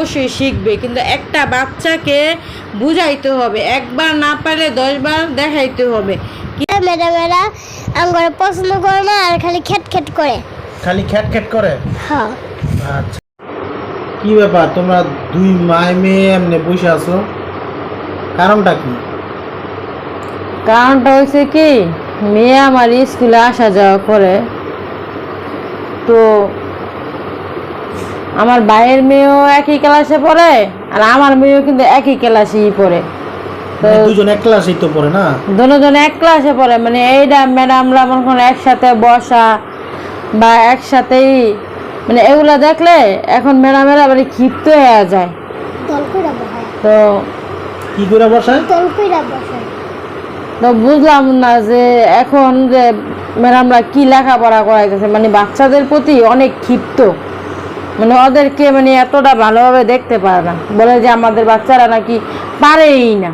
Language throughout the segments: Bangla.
অবশ্যই শিখবে কিন্তু একটা বাচ্চাকে বুঝাইতে হবে। একবার না পারলে দশবার দেখাইতে হবে। ম্যাডামেরা আমার পছন্দ করে না আর খালি খেট খেট করে। খালি খ্যাট খ্যাট করে? হ্যাঁ। আচ্ছা। কি ব্যাপার তোমরা দুই মায় মেয়ে এমনি বসে আছো? কারণটা কি? কারণটা হয়েছে কি মেয়ে আমার স্কুলে আসা যাওয়া করে। তো আমার ভাইয়ের মেয়েও একই ক্লাসে পড়ে আর আমার মেয়েও কিন্তু একই ক্লাসেই পড়ে। তো মানে দুজন এক ক্লাসেই তো পড়ে না? দুজন এক ক্লাসে পড়ে মানে এইটা ম্যাডামরা মনে করেন একসাথে বসা বা একসাথেই মানে এগুলো দেখলে এখন ম্যাডামেরা মানে ক্ষিপ্ত হয়ে যায়। কি করে বসায়? তো বুঝলাম না যে এখন যে ম্যাডামরা কি লেখাপড়া করাইতেছে মানে বাচ্চাদের প্রতি অনেক ক্ষিপ্ত। মানে ওদেরকে মানে এতটা ভালোভাবে দেখতে পারে না। বলে যে আমাদের বাচ্চারা নাকি পারেই না।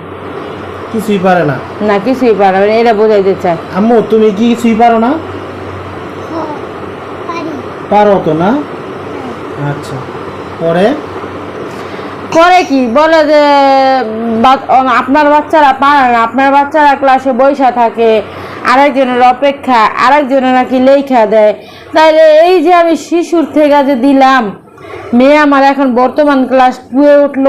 কিছুই পারে না। না কিছুই পারে না। মানে এটা বোঝাইতে চায়। আম্মু তুমি কি কিছুই পারো না? হ্যাঁ পারো। তো না? আচ্ছা। পরে? করে কি? বলে যে আপনার বাচ্চারা পারে না। আপনার বাচ্চারা ক্লাসে বৈশা থাকে। আরেকজনের অপেক্ষা আরেকজনের নাকি লেখা দেয়। তাইলে এই যে আমি শিশুর থেকে যে দিলাম, মেয়ে আমার এখন বর্তমান ক্লাস টুয়ে উঠল,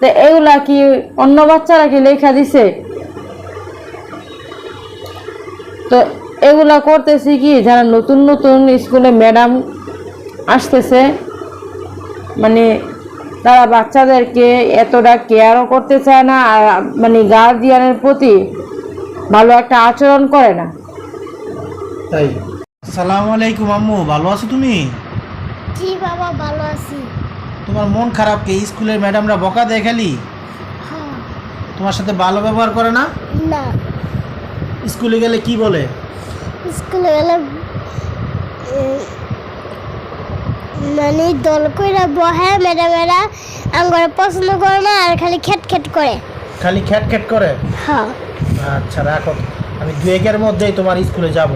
তো এগুলা কি অন্য বাচ্চারা কি লেখা দিছে? তো এগুলা করতেছি কি, যারা নতুন নতুন স্কুলে ম্যাডাম আসতেছে মানে তারা বাচ্চাদেরকে এতটা কেয়ারও করতে চায় না, আর মানে গার্জিয়ানের প্রতি ভালো একটা আচরণ করে না। তাই? আসসালামু আলাইকুম আম্মু ভালো আছো তুমি? জি বাবা ভালো আছি। তোমার মন খারাপ কে? স্কুলের ম্যাডামরা বকা দেয় খালি? হ্যাঁ। তোমার সাথে ভালো ব্যবহার করে না? না। স্কুলে গেলে কি বলে? স্কুলে গেলে মানে দল কইরা বহে ম্যাডামেরা আমার পছন্দ করে না আর খালি খেট খেট করে। খালি খ্যাট খ্যাট করে? হ্যাঁ। আচ্ছা রাখো। আমি দু একের মধ্যেই তোমার স্কুলে যাব।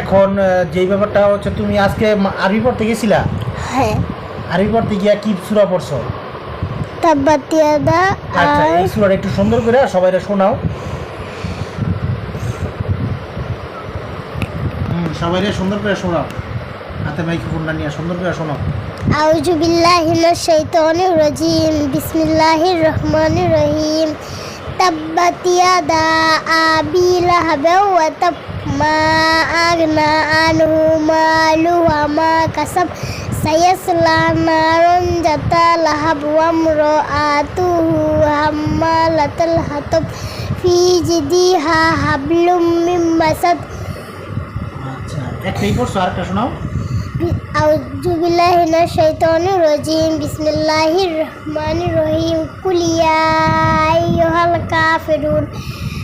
এখন যেই ব্যাপারটা হচ্ছে তুমি আজকে আরবি পড়তে গেছিলা? হ্যাঁ। আরবি পড়তে গিয়া কি সুরা পড়ছো? তাব্বাতিয়াদা আচ্ছা আর এই সুরাটা একটু সুন্দর করে সবাই শোনাও। হুম সবাই সুন্দর করে শোনাও। হাতে মাইক্রোফোনটা নিয়ে সুন্দর করে শোনাও। আউযু বিল্লাহি মিনাশ শাইতানির রাজিম বিসমিল্লাহির রহমানির রহিম তাব্বাত ইয়াদা আবি লাহাব ওয়া তাব ما أغنى عنه ماله وما كسب سيصلى نارا ذات لهب وامرأته حمالة الحطب في جديها hablum من مسد أعوذ بالله من الشيطان الرجيم بسم الله الرحمن الرحيم قل يا أيها الكافرون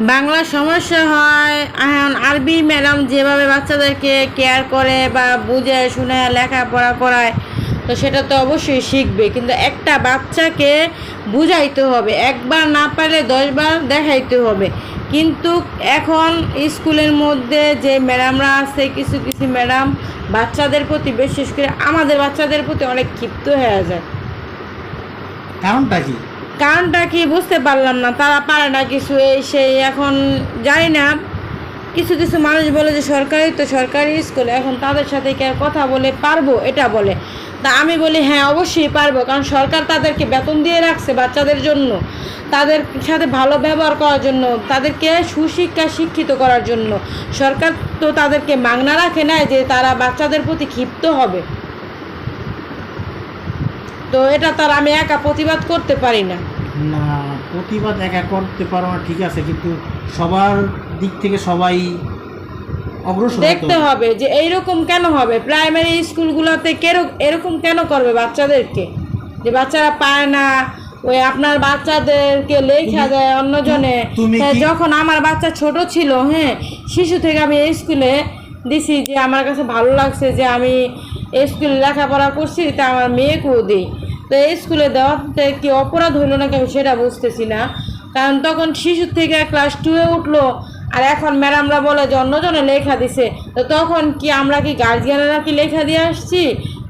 বাংলা সমস্যা হয়। এখন আরবি ম্যাডাম যেভাবে বাচ্চাদেরকে কেয়ার করে বা বুঝে, শুনে, লেখাপড়া করায়, তো সেটা তো অবশ্যই শিখবে। কিন্তু একটা বাচ্চাকে বুঝাইতে হবে। একবার না পারলে দশবার দেখাইতে হবে। কিন্তু এখন স্কুলের মধ্যে যে ম্যাডামরা আছে, কিছু কিছু ম্যাডাম বাচ্চাদের প্রতি, বিশেষ করে আমাদের বাচ্চাদের প্রতি অনেক ক্ষিপ্ত হয়ে যায়। কারণটা কি? কারণটা কি বুঝতে পারলাম না, তারা পারে না কিছু, এই সেই এখন জানি না। কিছু কিছু মানুষ বলে যে সরকারি, তো সরকারি স্কুল এখন তাদের সাথে কি আর কথা বলে পারব, এটা বলে। তা আমি বলি হ্যাঁ অবশ্যই পারব, কারণ সরকার তাদেরকে বেতন দিয়ে রাখছে বাচ্চাদের জন্য। তাদের সাথে ভালো ব্যবহার করার জন্য, তাদেরকে সুশিক্ষা শিক্ষিত করার জন্য। সরকার তো তাদেরকে মাগনা রাখে না যে তারা বাচ্চাদের প্রতি ক্ষিপ্ত হবে। তো এটা তার আমি একা প্রতিবাদ করতে পারি না। না প্রতিবাদ একা করতে পারো না ঠিক আছে কিন্তু সবার দিক থেকে সবাই অগ্রসর দেখতে হবে। যে এইরকম কেন হবে? প্রাইমারি স্কুলগুলোতে এরকম কেন করবে বাচ্চাদেরকে? যে বাচ্চারা পায় না ওই আপনার বাচ্চাদেরকে লেখা দেয় অন্যজনে। হ্যাঁ, যখন আমার বাচ্চা ছোট ছিল হ্যাঁ শিশু থেকে আমি এই স্কুলে দিছি যে আমার কাছে ভালো লাগছে যে আমি এই স্কুলে লেখাপড়া করছি তা আমার মেয়েকেও দিই। তো এই স্কুলে দেওয়াতে কি অপরাধ হইল নাকি আমি সেটা বুঝতেছি না। কারণ তখন শিশু থেকে ক্লাস টুয়ে উঠল আর এখন ম্যাডামরা বলে যে অন্যজনে লেখা দিছে। তো তখন কি আমরা কি গার্জিয়ানরা কি লেখা দিয়ে আসছি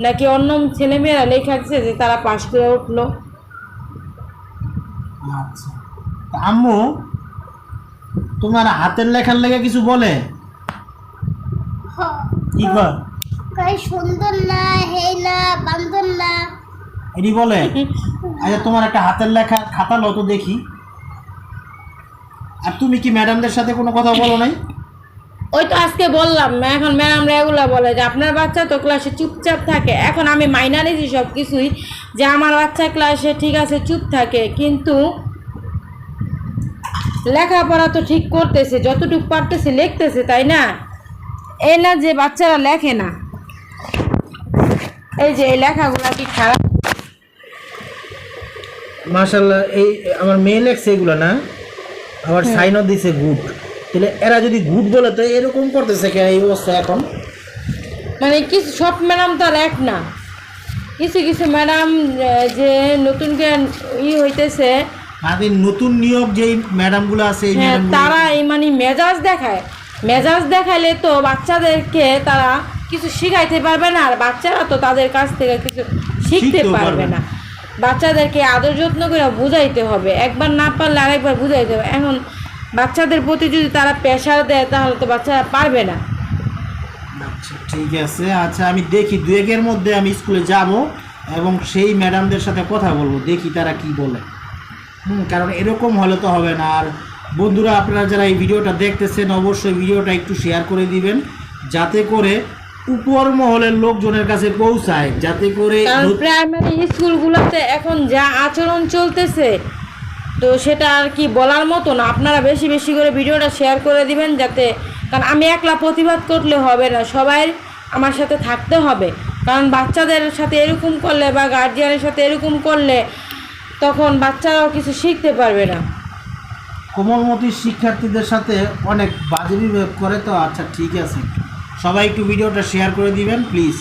নাকি অন্য ছেলেমেয়েরা লেখা দিছে যে তারা পাশ করে উঠল? আচ্ছা। আম্মু তোমার হাতের লেখার লেগে কিছু বলে? কি কর? সুন্দর না হে না বান্দর না। এটি বলে আচ্ছা তোমার একটা হাতের লেখা খাতা লো তো দেখি। আর তুমি কি ম্যাডামদের সাথে কোনো কথা বলো নাই? ওই তো আজকে বললাম এখন ম্যাডামরা এগুলো বলে যে, আপনার বাচ্চা তো ক্লাসে চুপচাপ থাকে। এখন আমি মাইনা নিয়েছি সব কিছুই যে, আমার বাচ্চা ক্লাসে ঠিক আছে, চুপ থাকে। কিন্তু লেখাপড়া তো ঠিক করতেছে, যতটুকু পারতেছে লিখতেছে, তাই না? এই না যে বাচ্চারা লেখে না। এই যে, এই লেখাগুলো কি খারাপ? মাশাল্লাহ এই আমার মেয়ে লেখছে এগুলো না আবার সাইনও দিছে গুড তাহলে এরা যদি গুড বলে তো এরকম করতেছে কেন এই অবস্থা এখন? মানে কিছু সব ম্যাডাম তো আর এক না। কিছু কিছু ম্যাডাম যে নতুন জ্ঞান ই হইতেছে আমাদের নতুন নিয়োগ যেই ম্যাডামগুলো আছে এই হ্যাঁ তারা এই মানে মেজাজ দেখায়। মেজাজ দেখাইলে তো বাচ্চাদেরকে তারা কিছু শিখাইতে পারবে না আর বাচ্চারা তো তাদের কাছ থেকে কিছু শিখতে পারবে না। বাচ্চাদেরকে আদর যত্ন করে বুঝাইতে হবে। একবার না পারলে আরেকবার বুঝাইতে হবে। এখন বাচ্চাদের প্রতি যদি তারা প্রেশার দেয়, তাহলে তো বাচ্চারা পারবে না। আচ্ছা ঠিক আছে। আচ্ছা আমি দেখি দু একের মধ্যে আমি স্কুলে যাব এবং সেই ম্যাডামদের সাথে কথা বলব। দেখি তারা কি বলে। হুম, কারণ এরকম হলে তো হবে না। আর বন্ধুরা, আপনারা যারা এই ভিডিওটা দেখতেছেন, অবশ্যই ভিডিওটা একটু শেয়ার করে দিবেন। যাতে করে উপর মহলের লোকজনের কাছে পৌঁছায় যাতে করে প্রাইমারি স্কুলগুলোতে এখন যা আচরণ চলতেছে তো সেটা আর কি বলার মতো না আপনারা বেশি বেশি করে ভিডিওটা শেয়ার করে দিবেন যাতে কারণ আমি একলা প্রতিবাদ করলে হবে না সবাই আমার সাথে থাকতে হবে। কারণ বাচ্চাদের সাথে এরকম করলে বা গার্জিয়ানের সাথে এরকম করলে তখন বাচ্চারাও কিছু শিখতে পারবে না। কোমলমতি শিক্ষার্থীদের সাথে অনেক বাজে বিহেভ করে তো আচ্ছা ঠিক আছে। সবাই একটু ভিডিওটা শেয়ার করে দিবেন প্লিজ